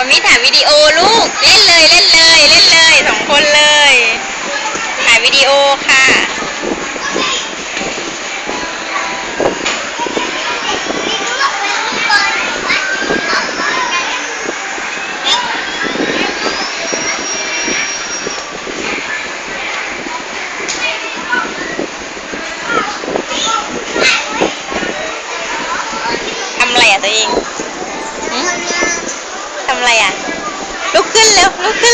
วันนี้ถ่ายวิดีโอลูก เล่นเลยเล่นเลย เล่นเลยสองคนเลย ถ่ายวิดีโอค่ะทำอะไรอะตัวเองหึทำอะไรอะ ลุกขึ้